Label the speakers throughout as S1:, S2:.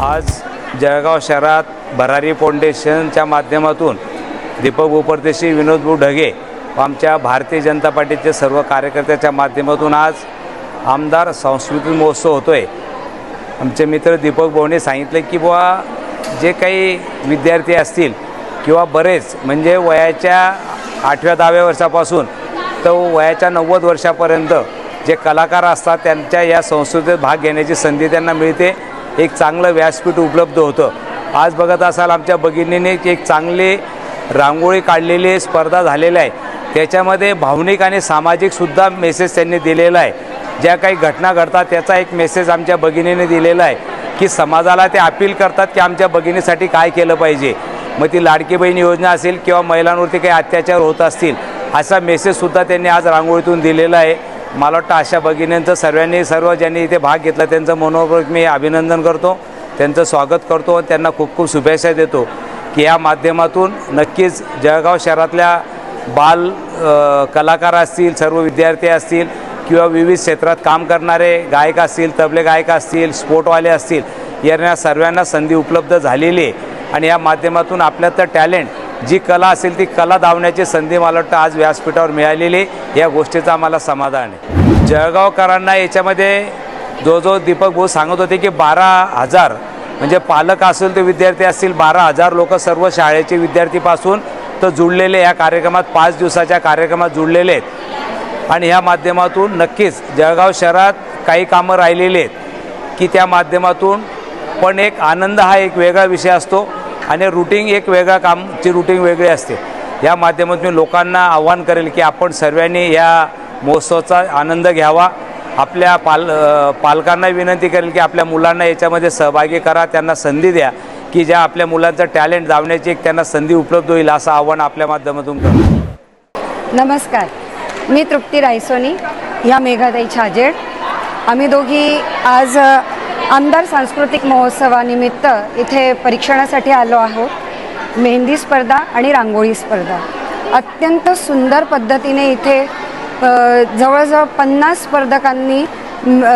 S1: आज जळगाव शहरात भरारी फाउंडेशनच्या माध्यमातून दीपक उपरदेशी विनोदभू ढगे व आमच्या भारतीय जनता पार्टीचे सर्व कार्यकर्त्याच्या माध्यमातून आज आमदार सांस्कृतिक महोत्सव होतो आहे आमचे मित्र दीपक भाऊने सांगितलं की बुवा जे काही विद्यार्थी असतील किंवा बरेच म्हणजे वयाच्या आठव्या दहाव्या वर्षापासून तर वयाच्या नव्वद वर्षापर्यंत जे कलाकार असतात त्यांच्या या संस्कृतीत भाग घेण्याची संधी त्यांना मिळते. एक चांगलं व्यासपीठ उपलब्ध होतं. आज बघत असाल आमच्या भगिनीने एक चांगले रांगोळी काढलेली स्पर्धा झालेल्या आहे त्याच्यामध्ये भावनिक आणि सामाजिकसुद्धा मेसेज त्यांनी दिलेला आहे. ज्या काही घटना घडतात त्याचा एक मेसेज आमच्या भगिनीने दिलेला आहे की समाजाला ते अपील करतात की आमच्या भगिनीसाठी काय केलं पाहिजे. मग ती लाडकी बहीण योजना असेल किंवा महिलांवरती काही अत्याचार होत असतील असा मेसेजसुद्धा त्यांनी आज रांगोळीतून दिलेला आहे. मला वाटतं अशा भगिनींचं सर्वांनी सर्व ज्यांनी इथे भाग घेतला. त्यांचं मनोपूर्वक मी अभिनंदन करतो. त्यांचं स्वागत करतो आणि त्यांना खूप खूप शुभेच्छा देतो की या माध्यमातून नक्कीच जळगाव शहरातल्या बाल कलाकार असतील सर्व विद्यार्थी असतील किंवा विविध क्षेत्रात काम करणारे गायक असतील तबले गायक असतील स्पोर्टवाले असतील यांना सर्वांना संधी उपलब्ध झालेली आहे. आणि या माध्यमातून आपल्यात टॅलेंट जी कला असेल ती कला दावण्याची संधी मला वाटतं आज व्यासपीठावर मिळालेली या गोष्टीचं आम्हाला समाधान आहे. जळगावकरांना याच्यामध्ये जो जो दीपक भाऊ सांगत होते की बारा हजार म्हणजे पालक असेल ते विद्यार्थी असतील बारा हजार लोक सर्व शाळेचे विद्यार्थीपासून तर जुळलेले या कार्यक्रमात पाच दिवसाच्या कार्यक्रमात जुळलेले आहेत. आणि ह्या माध्यमातून नक्कीच जळगाव शहरात काही कामं राहिलेली आहेत की त्या माध्यमातून पण एक आनंद हा एक वेगळा विषय असतो. आणि रुटीन एक वेगळा कामची रुटीन वेगळी असते. या माध्यमातून मी लोकांना आव्हान करेल की आपण सर्वांनी या महोत्सवाचा आनंद घ्यावा. आपल्या पाल पालकांना विनंती करेल की आपल्या मुलांना याच्यामध्ये सहभागी करा त्यांना संधी द्या की ज्या आपल्या मुलांचं टॅलेंट जावण्याची एक त्यांना संधी उपलब्ध होईल असं आव्हान आपल्या माध्यमातून करतो
S2: नमस्कार. मी तृप्ती रायसोनी या मेघाताई छाजेड आम्ही दोघी आज आमदार सांस्कृतिक महोत्सवानिमित्त इथे परीक्षणासाठी आलो आहोत. मेहंदी स्पर्धा आणि रांगोळी स्पर्धा. अत्यंत सुंदर पद्धतीने इथे जवळजवळ पन्नास स्पर्धकांनी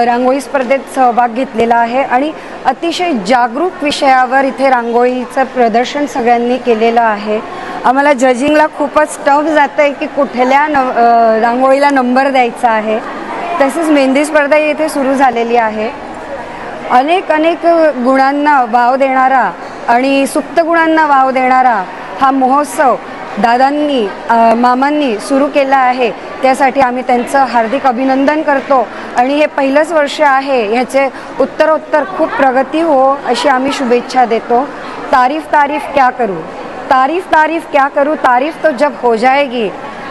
S2: रांगोळी स्पर्धेत सहभाग घेतलेला आहे आणि अतिशय जागरूक विषयावर इथे रांगोळीचं प्रदर्शन सगळ्यांनी केलेलं आहे. आम्हाला जजिंगला खूपच टफ जातं आहे की कुठल्या न रांगोळीला नंबर द्यायचा आहे. तसेच मेहंदी स्पर्धा इथे सुरू झालेली आहे. अनेक अनेक गुणांना वाव देणारा आणि सुप्त गुणांना वाव देणारा हा महोत्सव दादांनी मामांनी सुरू केला आहे. त्यासाठी आम्ही त्यांचं हार्दिक अभिनंदन करतो. आणि हे पहिलंच वर्ष आहे. ह्याचे उत्तरोत्तर खूप प्रगती हो अशी आम्ही शुभेच्छा देतो. तारीफ तारीफ क्या करू? तारीफ तारीफ क्या करूँ? तारीफ तो जब हो जाएगी.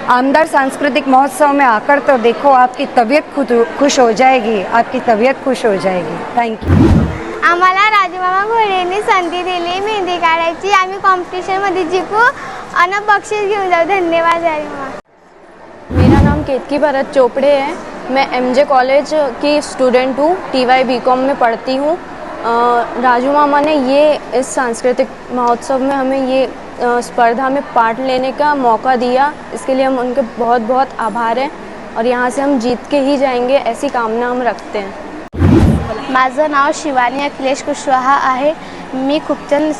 S2: आमदार सांस्कृतिक महोत्सव में आकर तो देखो आपकी तबीयत खुद खुश हो जाएगी आपकी तबीयत खुश हो जाएगी। थैंक यू
S3: आम्हाला राजमामा घोडेंनी संधी दिली मेहंदी काढायची आम्ही कॉम्पिटिशनमध्ये जिंकू. आणि बक्षीस घेऊन जाऊ. धन्यवाद राजमामा.
S4: मेरा नाम केतकी भरत चोपड़े है. मैं एमजे कॉलेज की स्टूडेंट हूँ. टी वाई बी कॉम में पढ़ती हूँ. राजू मामा ने ये इस सांस्कृतिक महोत्सव में हमें ये स्पर्धा में पार्ट लेने का मौका दिया। इसके लिए हम उनके बहुत बहुत आभार हैं और यहाँ से हम जीत के ही जाएँगे, ऐसी कामना हम रखते हैं।
S3: माझं नाव शिवानी अखिलेश कुशवाहा आहे. मी खूपचंद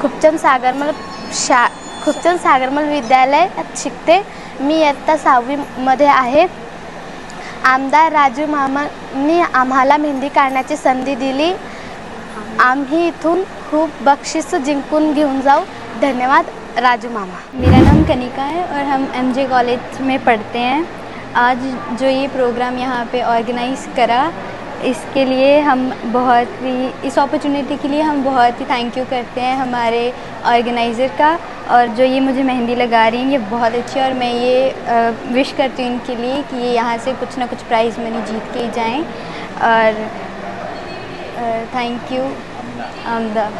S3: खूपचंद सागरमल शा, खूपचंद सागरमल विद्यालयात शिकते. मी इयत्ता सहावीमध्ये आहे. आमदार राजू मामांनी आम्हाला मेहंदी काढण्याची संधी दिली. आम्ही इथून खूप बक्षीस जिंकून घेऊन जाऊ. धन्यवाद, राजू मामा.
S5: मेरा नाम कनिका है और हम एमजे कॉलेज में पढ़ते हैं. आज जो ये प्रोग्राम यहाँ पे ऑर्गेनाइज करा, इसके लिए हम बहुत ही, इस अपॉर्चुनिटी के लिए हम बहुत ही थैंक यू करते हैं हमारे ऑर्गेनाइज़र का. और जो ये मुझे मेहंदी लगा रही हैं, ये बहुत अच्छी और मैं ये विश करती हूँ इनके लिए कि ये यहाँ से कुछ ना कुछ प्राइज़ मनी जीत के ही जाएँ. और थैंक यू and uh,